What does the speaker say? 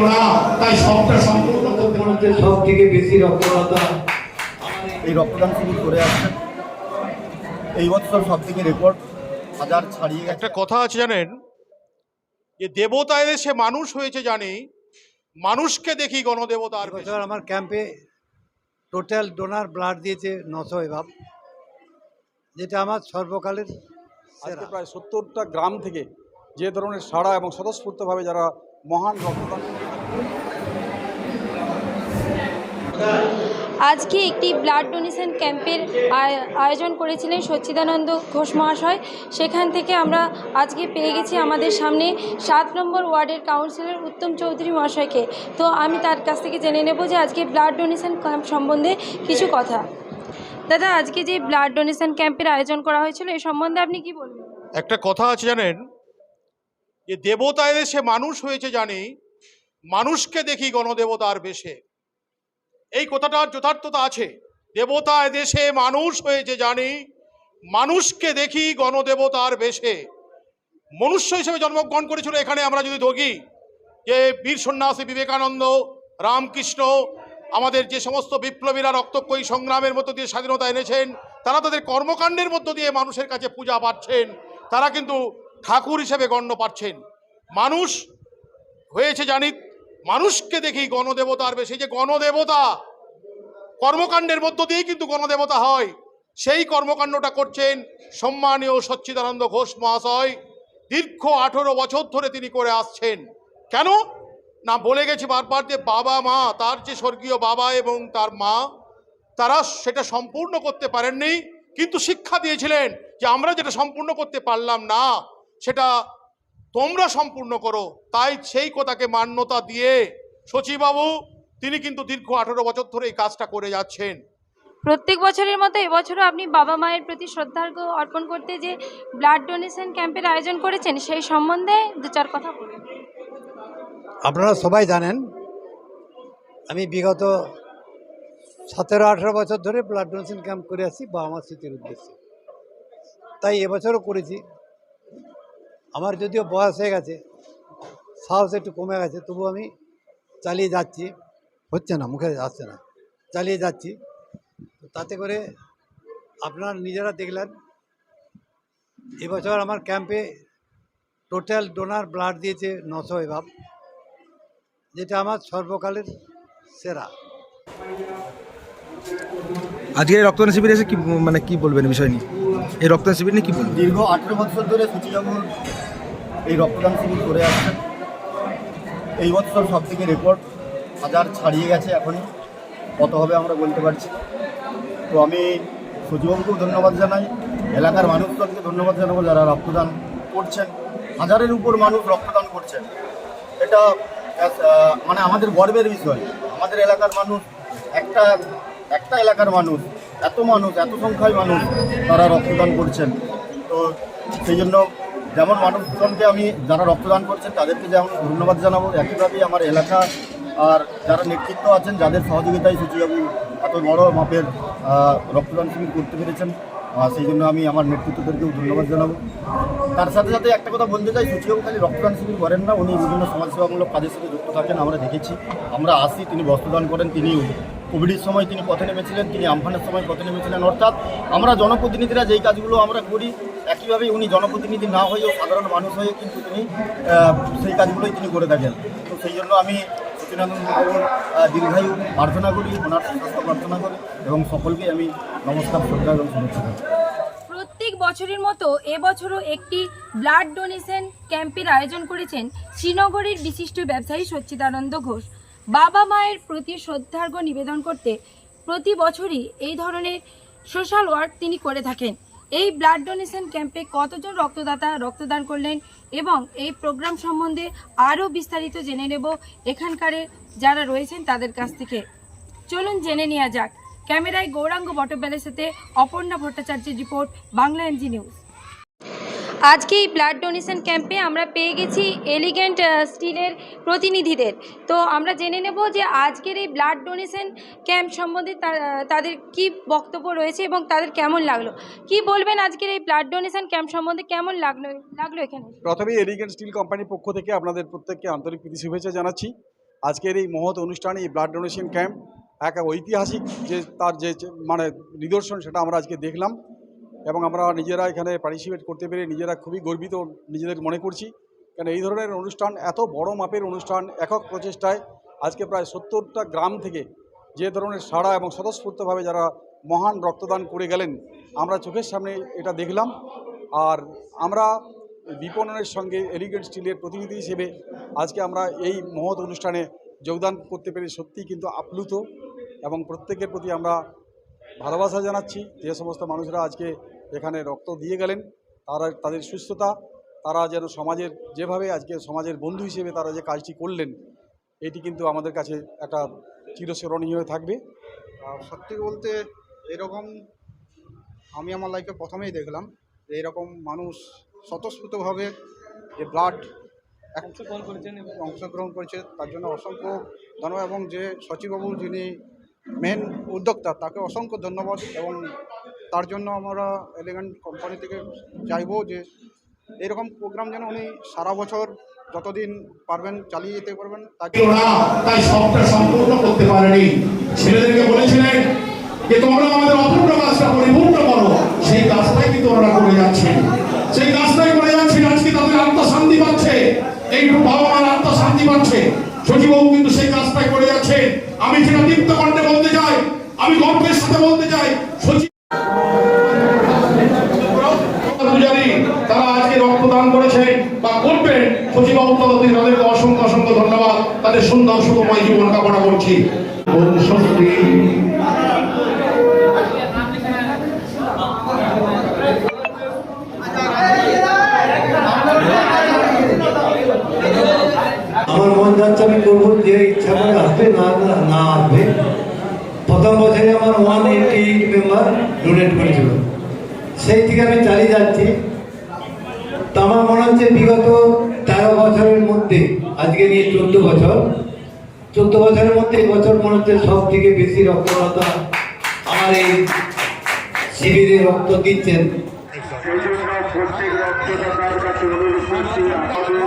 না তাই সবটা সম্পূর্ণ করতে মধ্যে সব থেকে বেশি রক্তদাতা এই রক্তদান শিবির করে আসছেন এই বছর সব থেকে রেকর্ড হাজার ছাড়িয়ে একটা কথা আছে জানেন? যে দেবতা সে মানুষ হয়েছে জানি। মানুষকে দেখি গণদেবতার বেশে। বছর আমার ক্যাম্পে টোটাল ডোনার ব্লাড দিয়েছে নশো এভাব যেটা আমার সর্বকালের আজকে প্রায় সত্তরটা গ্রাম থেকে যে ধরনের সাড়া এবং স্বতঃস্ফূর্তভাবে যারা মহান রক্তদান আজকে একটি ব্লাড ডোনেশন ক্যাম্পের আয়- আয়োজন করেছিলেন সচ্চিদানন্দ ঘোষ মহাশয়। সেখান থেকে আমরা আজকে পেয়ে গেছি আমাদের সামনে সাত নম্বর ওয়ার্ডের কাউন্সিলর উত্তম চৌধুরী মহাশয়কে। তো আমি তার কাছ থেকে জেনে নেব যে আজকে ব্লাড ডোনেশন ক্যাম্প সম্বন্ধে কিছু কথা। দাদা, আজকে যে ব্লাড ডোনেশন ক্যাম্পের আয়োজন করা হয়েছিল এই সম্বন্ধে আপনি কি বলবেন? একটা কথা আছে জানেন? যে দেবতা এদেশে মানুষ হয়েছে জানি, মানুষকে দেখি গণদেবতার বেশে। এই কথাটার যথার্থতা আছে। দেবতা এদেশে মানুষ হয়েছে জানি। মানুষকে দেখি গণদেবতার বেশে। মনুষ্য হিসেবে জন্মগ্রহণ করেছিল এখানে আমরা যদি ধরি যে বীর সন্ন্যাসী বিবেকানন্দ, রামকৃষ্ণ, আমাদের যে সমস্ত বিপ্লবীরা রক্তক্ষয়ী সংগ্রামের মধ্য দিয়ে স্বাধীনতা এনেছেন, তারা তাদের কর্মকাণ্ডের মধ্য দিয়ে মানুষের কাছে পূজা পাচ্ছেন। তারা কিন্তু ঠাকুর হিসেবে গণ্য পাচ্ছেন। মানুষ হয়েছে জানি মানুষকে দেখি গণদেবতার বেশি যে গণদেবতা, কর্মকাণ্ডের মধ্য দিয়েই কিন্তু গণদেবতা হয়। সেই কর্মকাণ্ডটা করছেন সম্মানীয় সচ্চিদানন্দ ঘোষ মহাশয়। দীর্ঘ আঠেরো বছর ধরে তিনি করে আসছেন। কেন? না, বলে গেছি বারবার যে বাবা মা, তার যে স্বর্গীয় বাবা এবং তার মা, তারা সেটা সম্পূর্ণ করতে পারেননি। কিন্তু শিক্ষা দিয়েছিলেন যে আমরা যেটা সম্পূর্ণ করতে পারলাম না, সেটা তোমরা সম্পূর্ণ করো তাই সেই কথাকে মান্যতা দিয়ে সচিবাবু তিনি কিন্তু দীর্ঘ আঠেরো বছর ধরে এই কাজটা করে যাচ্ছেন। প্রত্যেক বছরের মতো এবছরও আপনি বাবা মায়ের প্রতি শ্রদ্ধার্ঘ অর্পণ করতে যে ব্লাড ডোনেশন ক্যাম্পের আয়োজন করেছেন সেই সম্বন্ধে দু চার কথা বলুন। আপনারা সবাই জানেন আমি বিগত সতেরো আঠেরো বছর ধরে ব্লাড ডোনেশন ক্যাম্প করে আসছি বাবা মার স্মৃতির উদ্দেশ্যে। তাই এবছরও করেছি। আমার যদিও বয়স হয়ে গেছে, সাহস একটু কমে গেছে তবু আমি চালিয়ে যাচ্ছি। হচ্ছে না, মুখে আসছে না, চালিয়ে যাচ্ছি। তাতে করে আপনারা নিজেরা দেখলেন, এবছর আমার ক্যাম্পে টোটাল ডোনার ব্লাড দিয়েছে নশো এভাব, যেটা আমার সর্বকালের সেরা। আজকে রক্তদান শিবিরে এসে কি মানে কি বলবেন বিষয় নিয়ে? এই রক্তদান শিবির নিয়ে কি বলবেন? দীর্ঘ আঠেরো বছর ধরে সূচিবাবুর এই রক্তদান শিবির করে আসছেন। এই বছর সব থেকে রেকর্ড হাজার ছাড়িয়ে গেছে এখনই। কত হবে আমরা বলতে পারছি তো আমি সচিবাবুকেও ধন্যবাদ জানাই, এলাকার মানুষজনকে ধন্যবাদ জানাব যারা রক্তদান করছেন। হাজারের উপর মানুষ রক্তদান করছেন। এটা মানে আমাদের গর্বের বিষয়। আমাদের এলাকার মানুষ, একটা একটা এলাকার মানুষ এত মানুষ, এত সংখ্যায় মানুষ তারা রক্তদান করছেন। তো সেই জন্য যেমন মানুষজনকে আমি, যারা রক্তদান করছেন, তাদেরকে যেমন ধন্যবাদ জানাব। একইভাবেই আমার এলাকা আর যারা নেতৃত্ব আছেন, যাদের সহযোগিতায় সচিবাবু এত বড় মাপের রক্তদান শিবির করতে পেরেছেন সেই জন্য আমি আমার নেতৃত্বদেরকেও ধন্যবাদ জানাব। তার সাথে সাথে একটা কথা বলতে চাই, সচিবাবু খালি রক্তদান শিবির করেন না, উনি বিভিন্ন সমাজসেবামূলক কাজের সাথে যুক্ত থাকেন, আমরা দেখেছি। আমরা আসি, তিনি বস্ত্রদান করেন, তিনি কোভিডের সময় তিনি পথে নেমেছিলেন, তিনি আমফানের সময় পথে নেমেছিলেন। অর্থাৎ আমরা জনপ্রতিনিধিরা যেই কাজগুলো আমরা করি একইভাবে উনি জনপ্রতিনিধি না হয়েও সাধারণ মানুষ হয়ে কিন্তু তিনি সেই কাজগুলোই তিনি করে থাকেন। তো সেই জন্য আমি বাবুর দীর্ঘায়ু প্রার্থনা করি, ওনার প্রার্থনা করি, এবং সকলকেই আমি নমস্কার, শ্রদ্ধা এবং শুভেচ্ছা প্রত্যেক বছরের মতো এবছরও একটি ব্লাড ডোনেশন ক্যাম্পের আয়োজন করেছেন শ্রীনগরের বিশিষ্ট ব্যবসায়ী সচ্চিদানন্দ ঘোষ। বাবা মায়ের প্রতি শ্রদ্ধার্ঘ্য নিবেদন করতে প্রতি বছরই এই ধরনের সোশ্যাল ওয়ার্ক তিনি করে থাকেন। এই ব্লাড ডোনেশন ক্যাম্পে কতজন রক্তদাতা রক্তদান করলেন এবং এই প্রোগ্রাম সম্বন্ধে আরও বিস্তারিত জেনে নেব এখানকার যারা রয়েছেন তাদের কাছ থেকে। চলুন জেনে নেওয়া যাক। ক্যামেরায় গৌরাঙ্গ বটব্যালের সাথে অপর্ণা ভট্টাচার্যের রিপোর্ট বাংলা এনজি নিউজ আজকে এই ব্লাড ডোনেশন ক্যাম্পে আমরা পেয়ে গেছি এলিগেন্ট স্টিলের প্রতিনিধিদের। তো আমরা জেনে নেব যে আজকের এই ব্লাড ডোনেশন ক্যাম্প সম্বন্ধে তাদের কি বক্তব্য রয়েছে এবং তাদের কেমন লাগল? কি বলবেন আজকের এই ব্লাড ডোনেশন ক্যাম্প সম্বন্ধে? কেমন লাগল লাগল এখানে? প্রথমেই এলিগেন্ট স্টিল কোম্পানির পক্ষ থেকে আপনাদের প্রত্যেককে আন্তরিক প্রীতি শুভেচ্ছা জানাচ্ছি। আজকের এই মহৎ অনুষ্ঠানে এই ব্লাড ডোনেশন ক্যাম্প এক ঐতিহাসিক যে, তার যে মানে নিদর্শন সেটা আমরা আজকে দেখলাম। এবং আমরা নিজেরা এখানে পার্টিসিপেট করতে পেরে নিজেরা খুবই গর্বিত নিজেদের মনে করছি। কারণ এই ধরনের অনুষ্ঠান, এত বড় মাপের অনুষ্ঠান, একক প্রচেষ্টায় আজকে প্রায় সত্তরটা গ্রাম থেকে যে ধরনের সাড়া এবং স্বতঃস্ফূর্তভাবে যারা মহান রক্তদান করে গেলেন, আমরা চোখের সামনে এটা দেখলাম। আর আমরা বিপণনের সঙ্গে এলিগেন্ট স্টিলের প্রতিনিধি হিসেবে আজকে আমরা এই মহৎ অনুষ্ঠানে যোগদান করতে পেরে সত্যিই কিন্তু আপ্লুত এবং প্রত্যেকের প্রতি আমরা ভালোবাসা জানাচ্ছি। যে সমস্ত মানুষরা আজকে এখানে রক্ত দিয়ে গেলেন তারা তাদের সুস্থতা তারা যেন সমাজের যেভাবে আজকে সমাজের বন্ধু হিসেবে তারা যে কাজটি করলেন এটি কিন্তু আমাদের কাছে একটা চিরস্মরণীয় হয়ে থাকবে। আর সত্যি বলতে এরকম আমি আমার লাইফে প্রথমেই দেখলাম যে এরকম মানুষ স্বতঃস্ফূর্তভাবে যে ব্লাড অংশগ্রহণ করেছেন অংশগ্রহণ করেছে তার জন্য অসংখ্য ধন্যবাদ এবং যে সচিববাবু যিনি মেন উদ্যোক্তা, তাকে অসংখ্য ধন্যবাদ এবং তার জন্য আমরা এলিগেন্ট কোম্পানি থেকে চাইব যে এরকম প্রোগ্রাম যেন উনি সারা বছর যতদিন পারবেন চালিয়ে যেতে পারবেন, তাকে তাই সবটা সম্পূর্ণ করতে পারেনি। ছেলেদেরকে বলেছিলেন যে, তোমরা আমাদের অপূর্ণ কাজটা পরিপূর্ণ করো। সেই কাজটাই কিন্তু ওরা করে যাচ্ছে সেই কাজটাই করে যাচ্ছে আজকে তাদের আত্মশান্তি পাচ্ছে। এই বাবা মার আত্মশান্তি পাচ্ছে। সচিববাবু কিন্তু সেই কাজটাই করে যাচ্ছে আমি যেটা দীপ্ত কণ্ঠে বলতে চাই, আমি গর্বের সাথে বলতে চাই অসংখ্য ধন্যবাদ। তাদের সুন্দর সুখময় জীবন কামনা করছি আমি করব, যে ইচ্ছা আসবে, না না- আসবে। প্রথম বছরে আমার one eighty eight member donate করেছিল। সেই থেকে আমি চালিয়ে যাচ্ছি। তো আমার মনে হচ্ছে বিগত তেরো বছরের মধ্যে, আজকে নিয়ে চোদ্দ বছর। চোদ্দ বছরের মধ্যে এই বছর মনে হচ্ছে সব থেকে বেশি রক্তদাতা আমার এই শিবিরে রক্ত দিচ্ছেন। প্রত্যেক রক্তদাতার কাছে অনুরোধ করছি আমাদের